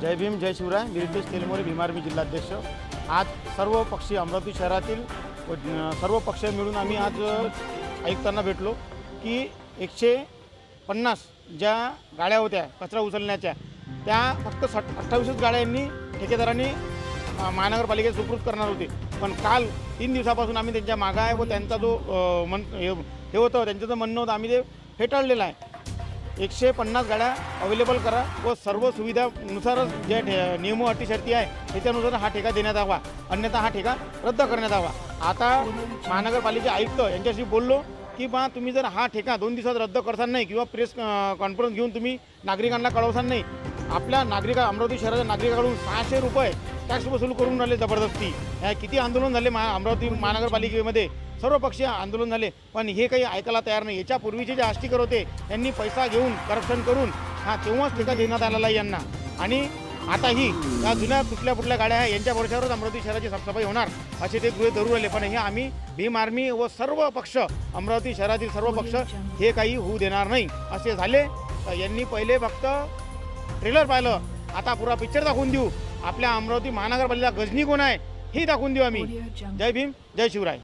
जय भीम जय शिवराय. मी रितेश तेलमोरे भीमार्मी जिल्हाध्यक्ष. आज सर्व पक्षी अमरावती शहरातील सर्व पक्ष मिळून आम्ही आज आयुक्तांना भेटलो की एकशे पन्नास ज्या गाड्या होत्या कचरा उचलण्याच्या त्या फक्त सट अठ्ठावीसच गाड्या यांनी ठेकेदारांनी महानगरपालिकेत सुपूर्द करणार होते. पण काल तीन दिवसापासून आम्ही त्यांच्या मागा आहे व त्यांचा जो मन हे हे होतं त्यांचं जो म्हणणं होतं आम्ही ते फेटाळलेलं आहे. एकशे पन्नास गाड्या अवेलेबल करा व सर्व सुविधानुसारच ज्या ठे- नियम अटी शर्ती आहे त्याच्यानुसार हा ठेका देण्यात यावा. अन्यथा हा ठेका रद्द करण्यात यावा. आता महानगरपालिकेचे आयुक्त यांच्याशी बोललो की बा तुम्ही जर हा ठेका दोन दिवसात रद्द करसान नाही किंवा प्रेस कॉन्फरन्स घेऊन तुम्ही नागरिकांना कळवसान नाही आपल्या नागरिका अमरावती शहराच्या नागरिकांकडून सहाशे रुपये टॅक्स वसूल करून राहिले जबरदस्ती. किती आंदोलन झाले महा अमरावती महानगरपालिकेमध्ये? सर्व पक्षीय आंदोलन झाले पण हे काही ऐकायला तयार नाही. याच्यापूर्वीचे जे आष्टीकर होते त्यांनी पैसा घेऊन करप्शन करून हा तेव्हाच ठेका देण्यात आलेला आहे यांना. आणि आताही या जुन्या कुठल्या कुठल्या गाड्या आहे यांच्या वर्षावरच अमरावती शहराची साफसफाई होणार असे ते गृह धरू राहिले. पण हे आम्ही भीम आर्मी व सर्व पक्ष अमरावती शहरातील सर्व पक्ष हे काही होऊ देणार नाही. असे झाले. तर यांनी पहिले फक्त ट्रेलर पाहिलं. आता पुरा पिक्चर दाखवून देऊ. आपल्या अमरावती महानगरपालिका गजनी कोण आहे हे दाखवून देऊ आम्ही. जय भीम जय शिवराय.